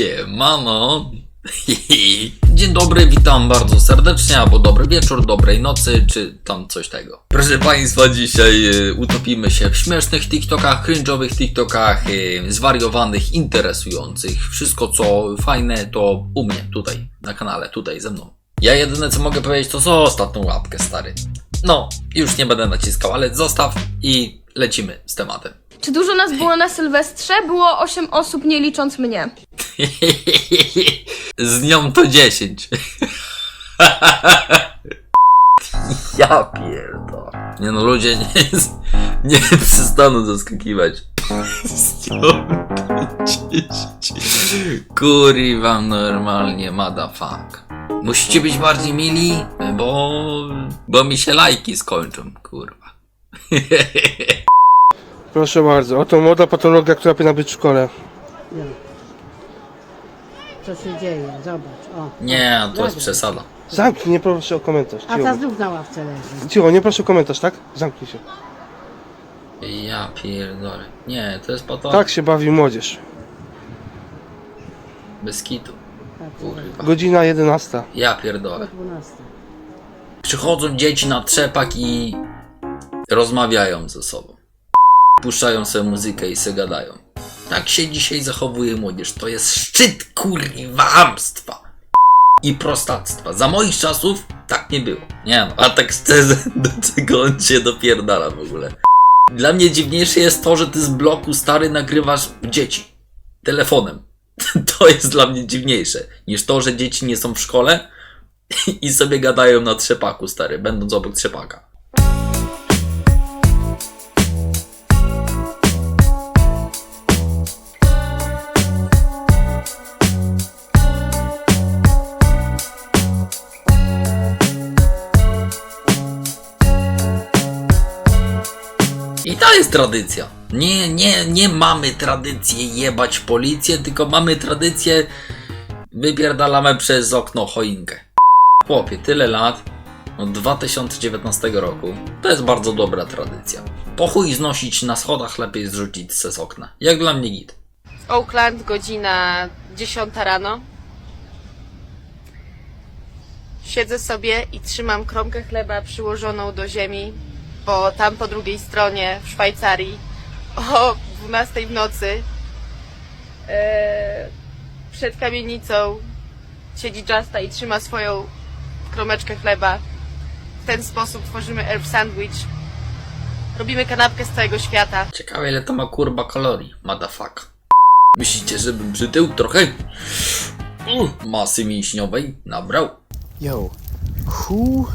Siemano. Dzień dobry, witam bardzo serdecznie, albo dobry wieczór, dobrej nocy, czy tam coś tego. Proszę Państwa, dzisiaj e, utopimy się w śmiesznych TikTokach, cringe'owych TikTokach, e, zwariowanych, interesujących. Wszystko co fajne to u mnie, tutaj, na kanale, tutaj ze mną. Ja jedyne co mogę powiedzieć to zostaw tą łapkę, stary. No, już nie będę naciskał, ale zostaw i lecimy z tematem. Czy dużo nas było na Sylwestrze? Było 8 osób, nie licząc mnie. Z nią to 10. Ja pierdolę. Nie no, ludzie nie, nie przestaną zaskakiwać. Z nią to 10. Kurwa, normalnie, motherfuck. Musicie być bardziej mili, bo, bo mi się lajki skończą, kurwa. Proszę bardzo, oto młoda patologia, która powinna być w szkole. Co się dzieje? Zobacz, o. Nie, to jest przesada. Zamknij, nie proszę o komentarz. A ta Cicho, znów na ławce leży. Cicho nie proszę o komentarz, tak? Zamknij się. Ja pierdolę. Nie, to jest patologia. Tak się bawi młodzież. Bez kitu. Tak, Kurwa. Godzina 11. Ja pierdolę. 12. Przychodzą dzieci na trzepak i rozmawiają ze sobą. Puszczają sobie muzykę i se gadają. Tak się dzisiaj zachowuje młodzież. To jest szczyt kurwamstwa i prostactwa. Za moich czasów tak nie było. Nie no, a tak szczerze, do czego on się dopierdala w ogóle. Dla mnie dziwniejsze jest to, że ty z bloku stary nagrywasz dzieci telefonem. To jest dla mnie dziwniejsze niż to, że dzieci nie są w szkole i sobie gadają na trzepaku, stary, będąc obok trzepaka. Jest tradycja. Nie, nie, nie mamy tradycji jebać policję, tylko mamy tradycję wypierdalamy przez okno choinkę. Chłopie, tyle lat, od 2019 roku, to jest bardzo dobra tradycja. Po chuj znosić na schodach, lepiej zrzucić se z okna. Jak dla mnie git. Oakland, godzina 10 rano. Siedzę sobie i trzymam kromkę chleba przyłożoną do ziemi, bo tam po drugiej stronie w Szwajcarii o 12 w nocy e, przed kamienicą siedzi Justa i trzyma swoją kromeczkę chleba. W ten sposób tworzymy herb sandwich. Robimy kanapkę z całego świata. Ciekawe ile to ma kurba kalorii, motherfuck. Myślicie, żebym przytył trochę? Uh, masy mięśniowej nabrał. Yo, who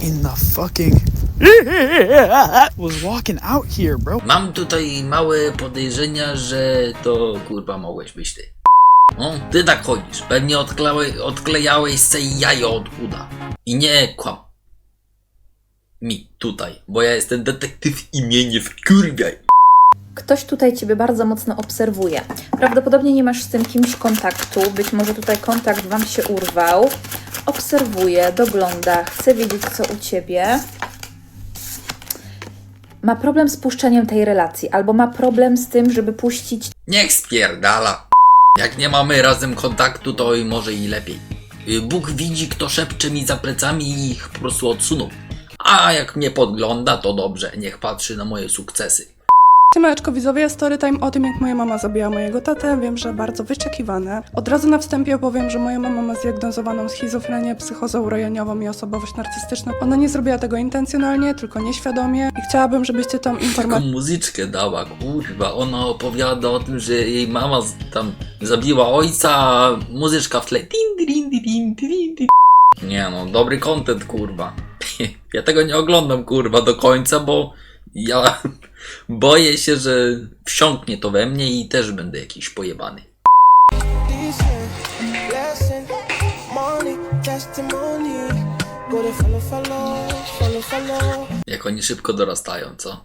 in the fucking was walking out here, bro? Mam tutaj małe podejrzenia, że to kurwa mogłeś być ty. No, ty tak chodzisz. Pewnie odklejałeś, odklejałeś se jajo od uda. I nie kłam. Mi, tutaj. Bo ja jestem detektyw imienie w kurwiaj. Ktoś tutaj Ciebie bardzo mocno obserwuje. Prawdopodobnie nie masz z tym kimś kontaktu, być może tutaj kontakt Wam się urwał. Obserwuje, dogląda, chce wiedzieć, co u Ciebie. Ma problem z puszczeniem tej relacji, albo ma problem z tym, żeby puścić Niech spierdala. Jak nie mamy razem kontaktu, to i może i lepiej. Y, Bóg widzi, kto szepcze mi za plecami i ich po prostu odsunął. A jak mnie podgląda, to dobrze. Niech patrzy na moje sukcesy. Siemaneczko widzowie, storytime o tym jak moja mama zabija mojego tatę, wiem, że bardzo wyczekiwane. Od razu na wstępie opowiem, że moja mama ma zdiagnozowaną schizofrenię, psychozę urojeniową i osobowość narcystyczną. Ona nie zrobiła tego intencjonalnie, tylko nieświadomie i chciałabym, żebyście tą Taką informację muzyczkę dała, kurwa. Ona opowiada o tym, że jej mama z- tam zabiła ojca, a muzyczka w tle. Din, din, din, din, din, din. Nie no, dobry content, kurwa. Ja tego nie oglądam, kurwa, do końca, bo ja boję się, że wsiąknie to we mnie i też będę jakiś pojebany. Jak oni szybko dorastają, co?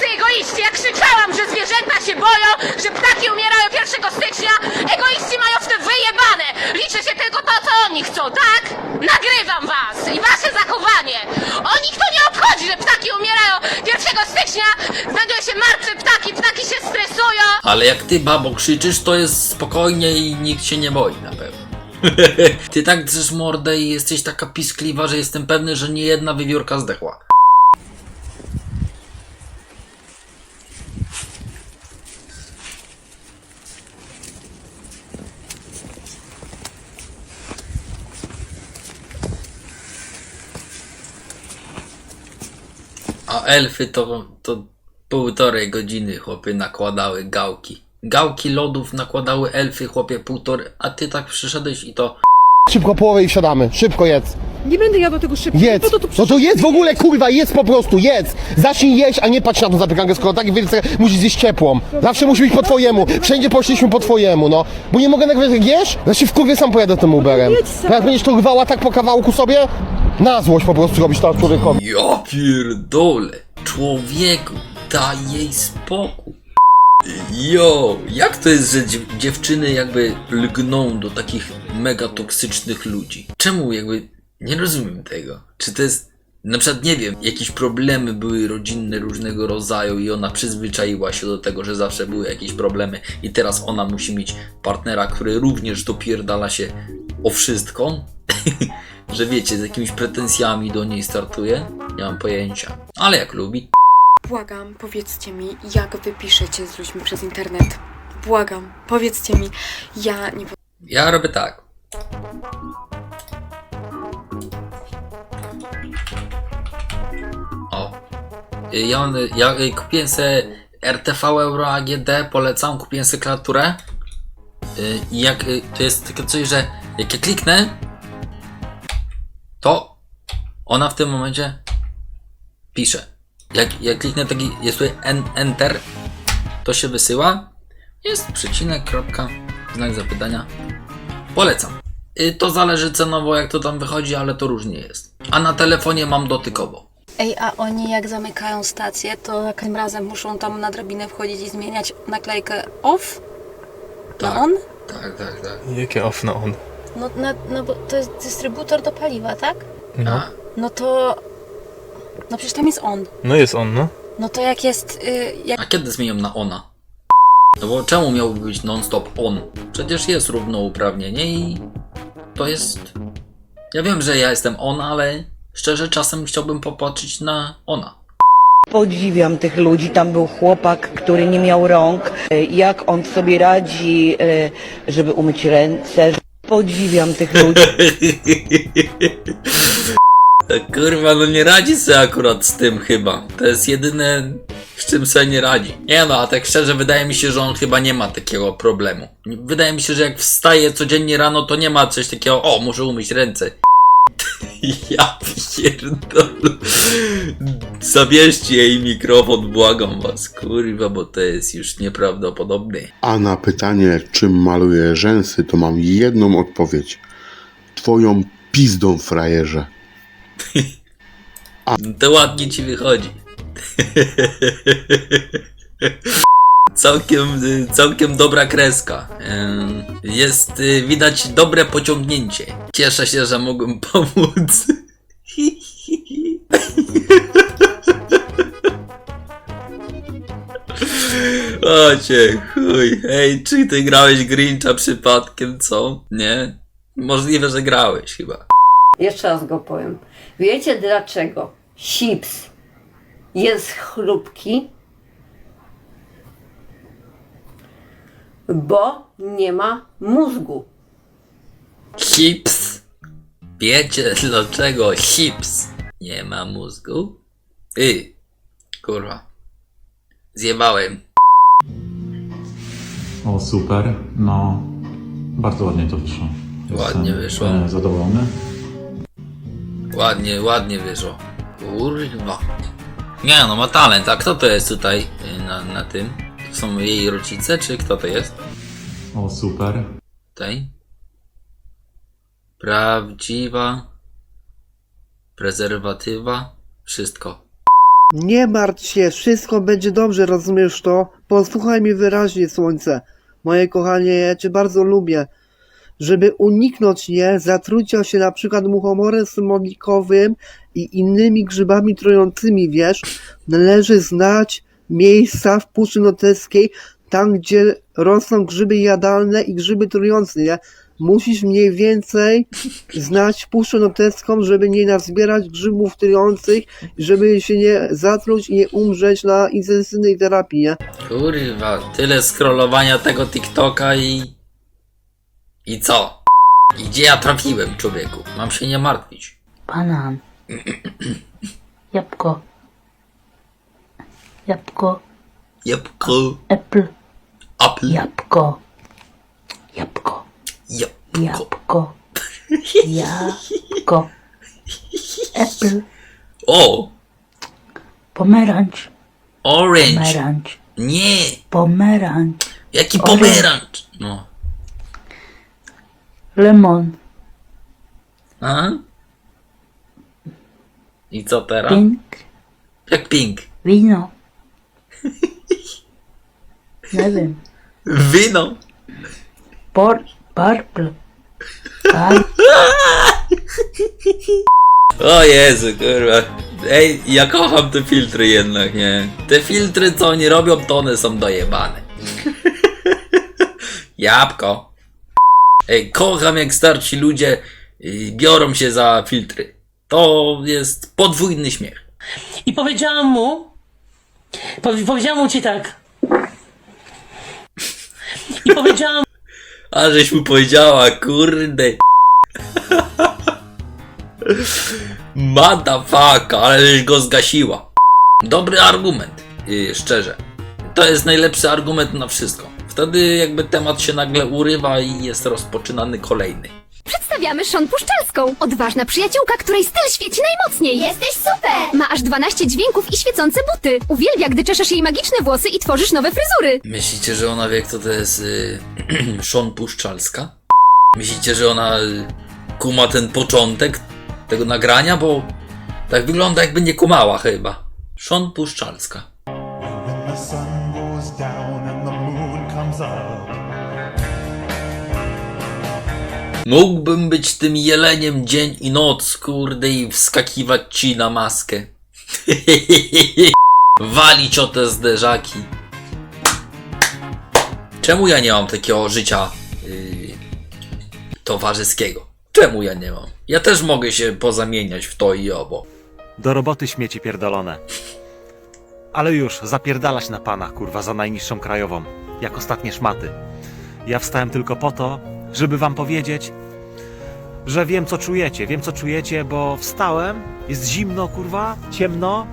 Ty egoiści, jak krzyczałam, że zwierzęta się boją, że ptaki umierają 1 stycznia, egoiści mają w tym wyjebane. Liczy się tylko to, co oni chcą, tak? Nagrywam was i wasze zachowanie. O nich to nie obchodzi, że ptaki umierają 1 stycznia, znajdują się martwe ptaki, ptaki się stresują. Ale jak ty, babo, krzyczysz, to jest spokojnie i nikt się nie boi na pewno. ty tak drzesz mordę i jesteś taka piskliwa, że jestem pewny, że nie jedna wywiórka zdechła. A elfy to, to półtorej godziny chłopy nakładały gałki. Gałki lodów nakładały elfy chłopie półtorej, a ty tak przyszedłeś i to Szybko połowę i wsiadamy. Szybko jedz. Nie będę jadła tego szybko. Jedz. No to jedz w ogóle, kurwa, jedz po prostu, jedz. Zacznij jeść, a nie patrz na tą zapiekankę, skoro tak wielce musisz zjeść ciepłą. Zawsze musi być po twojemu. Wszędzie poszliśmy po twojemu, no. Bo nie mogę nagle jak jesz? Ja się w kurwie sam pojadę tym Uberem. Jak będziesz to rwała tak po kawałku sobie? Na złość po prostu robisz to człowiekowi. Ja pierdolę. Człowieku, daj jej spokój. Jo, jak to jest, że dziew- dziewczyny jakby lgną do takich mega toksycznych ludzi? Czemu jakby, nie rozumiem tego. Czy to jest, na przykład nie wiem, jakieś problemy były rodzinne różnego rodzaju i ona przyzwyczaiła się do tego, że zawsze były jakieś problemy i teraz ona musi mieć partnera, który również dopierdala się o wszystko? że wiecie, z jakimiś pretensjami do niej startuje? Nie mam pojęcia. Ale jak lubi. Błagam, powiedzcie mi, jak wy piszecie z ludźmi przez internet. Błagam, powiedzcie mi, ja nie Ja robię tak. Ja, mam- ja kupiłem sobie RTV Euro AGD, polecam, kupiłem sobie klawiaturę. Y, I jak y, to jest takie coś, że jak ja kliknę, to ona w tym momencie pisze. Jak, jak kliknę taki, jest tutaj en, Enter, to się wysyła. Jest przecinek, kropka, znak zapytania. Polecam. Y, To zależy cenowo, jak to tam wychodzi, ale to różnie jest. A na telefonie mam dotykowo. Ej, a oni jak zamykają stację, to za każdym razem muszą tam na drabinę wchodzić i zmieniać naklejkę off na Tak. on? Tak, tak, tak. Jakie off na on? No, na, no bo to jest dystrybutor do paliwa, tak? A, No to... No przecież tam jest on. No jest on, no. No to jak jest... Y, jak... a kiedy zmienią na ona? No bo czemu miałby być non-stop on? Przecież jest równouprawnienie i to jest... Ja wiem, że ja jestem on, ale szczerze czasem chciałbym popatrzeć na ona. Podziwiam tych ludzi. Tam był chłopak, który nie miał rąk. E, Jak on sobie radzi, e, żeby umyć ręce. Podziwiam tych ludzi. Kurwa, no nie radzi sobie akurat z tym chyba. To jest jedyne, z czym sobie nie radzi. Nie no, a tak szczerze wydaje mi się, że on chyba nie ma takiego problemu. Wydaje mi się, że jak wstaje codziennie rano, to nie ma coś takiego, o, muszę umyć ręce. Ja pierdolę. Zabierzcie jej mikrofon, błagam was, kurwa, bo to jest już nieprawdopodobne. A na pytanie, czym maluję rzęsy, to mam jedną odpowiedź. Twoją pizdą, frajerze. To ładnie ci wychodzi. Całkiem, y, całkiem dobra kreska. Ym, Jest, y, widać dobre pociągnięcie. Cieszę się, że mogłem pomóc. O cię chuj. Ej, czy ty grałeś Grincha przypadkiem, co? Nie? Możliwe, że grałeś chyba. Jeszcze raz go powiem. Wiecie dlaczego chips jest chrupki? Bo nie ma mózgu. Chips. Wiecie dlaczego chips nie ma mózgu? Ty, kurwa. Zjebałem. O, super. No, bardzo ładnie to wyszło. Ładnie wyszło. e, zadowolony. Ładnie, ładnie wyszło. Kurwa. Nie no, ma talent. A kto to jest tutaj y, na, na tym? To są jej rodzice, czy kto to jest? O, super. Tutaj. Prawdziwa. Prezerwatywa. Wszystko. Nie martw się, wszystko będzie dobrze, rozumiesz to? Posłuchaj mnie wyraźnie, słońce. Moje kochanie, ja cię bardzo lubię. Żeby uniknąć nie, zatrucia się na przykład muchomorem smolikowym i innymi grzybami trującymi, wiesz, należy znać miejsca w Puszczy Noteckiej, tam gdzie rosną grzyby jadalne i grzyby trujące, nie? Musisz mniej więcej znać puszczę noteską, żeby nie nazbierać grzybów trujących, żeby się nie zatruć i nie umrzeć na intensywnej terapii, nie? Kurwa, tyle scrollowania tego TikToka i... I co? I gdzie ja trafiłem, człowieku? Mam się nie martwić. Banan. Jabłko. Jabłko. Jabłko. Apple. Apple. Jabłko. Jabłko. Jabłko. Jabłko. Apple. O! Pomarańcz. Orange. Pomarańcz. Nie! Pomarańcz. Jaki Orange. pomerancz? No. Lemon. A? I co teraz? Pink. Jak pink? Wino. Nie wiem. Wino. Por, purple. Par, O Jezu, kurwa. Ej, ja kocham te filtry jednak, nie? Te filtry, co oni robią, to one są dojebane. Jabłko. Ej, kocham jak starsi ludzie y, biorą się za filtry. To jest podwójny śmiech. I powiedziałam mu, powiedziałam mu ci tak. I powiedziałam A żeś mu powiedziała, kurde. Motherfucker, ale żeś go zgasiła. Dobry argument, yy, szczerze. To jest najlepszy argument na wszystko. Wtedy jakby temat się nagle urywa i jest rozpoczynany kolejny. Przedstawiamy Szon Puszczalską, odważna przyjaciółka, której styl świeci najmocniej. Jesteś super! Ma aż 12 dźwięków i świecące buty. Uwielbia, gdy czeszesz jej magiczne włosy i tworzysz nowe fryzury. Myślicie, że ona wie kto to jest yy, Szon Puszczalska? Myślicie, że ona y, kuma ten początek tego nagrania? Bo tak wygląda jakby nie kumała chyba. Szon Puszczalska. When the sun Mógłbym być tym jeleniem dzień i noc, kurde, i wskakiwać ci na maskę. Walić o te zderzaki. Czemu ja nie mam takiego życia yy, towarzyskiego? Czemu ja nie mam? Ja też mogę się pozamieniać w to i obo. Do roboty śmieci pierdolone. Ale już, zapierdalać na pana, kurwa, za najniższą krajową. Jak ostatnie szmaty. Ja wstałem tylko po to, żeby wam powiedzieć, że wiem co czujecie, wiem co czujecie, bo wstałem, jest zimno, kurwa, ciemno,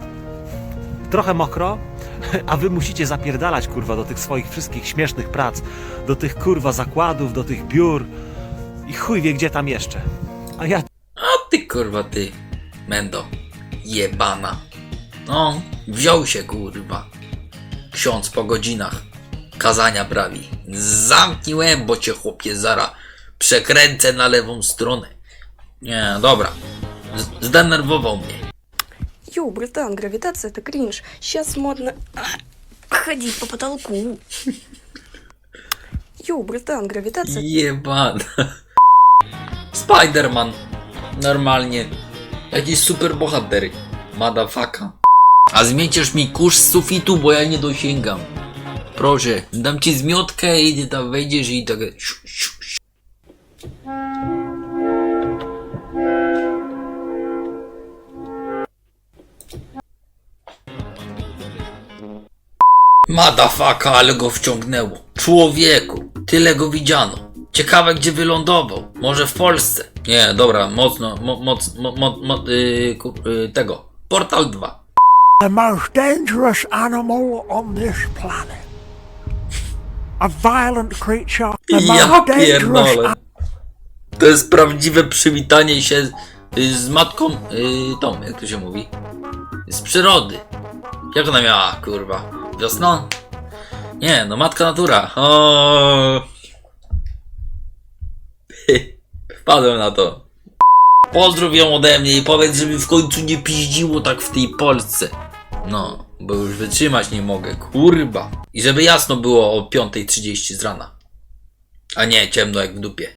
trochę mokro, a wy musicie zapierdalać, kurwa, do tych swoich wszystkich śmiesznych prac, do tych, kurwa, zakładów, do tych biur i chuj wie gdzie tam jeszcze. A ja A ty kurwa ty, Mendo, jebana. No, wziął się kurwa. Ksiądz po godzinach kazania prawi. Zamknij łeb, bo cię chłopie zara przekręcę na lewą stronę. Nie, dobra. Z- Zdenerwował mnie. Йоу, братан, гравитация это кринж. Сейчас модно ходить по потолку. Йоу, братан, гравитация... Jebana. Spiderman. Normalnie. Jakiś super bohater. Madafaka. A zmieciesz mi kurz z sufitu, bo ja nie dosięgam. Proszę, dam ci zmiotkę i ty tam wejdziesz i tak... siu, siu. Madafaka, ale go wciągnęło. Człowieku, tyle go widziano. Ciekawe, gdzie wylądował. Może w Polsce. Nie, dobra, mocno, mo, moc, mo, mo, mo, yy, yy, tego. Portal 2. The most dangerous animal on this planet. A violent creature. Ja pierdolę. To jest prawdziwe przywitanie się y, z matką, y, tą, jak to się mówi? Z przyrody. Jak ona miała, kurwa? Wiosna? Nie, no matka natura. O. Wpadłem na to. Pozdrów ją ode mnie i powiedz, żeby w końcu nie piździło tak w tej Polsce. No, bo już wytrzymać nie mogę, kurwa. I żeby jasno było o 5.30 z rana. A nie, ciemno jak w dupie.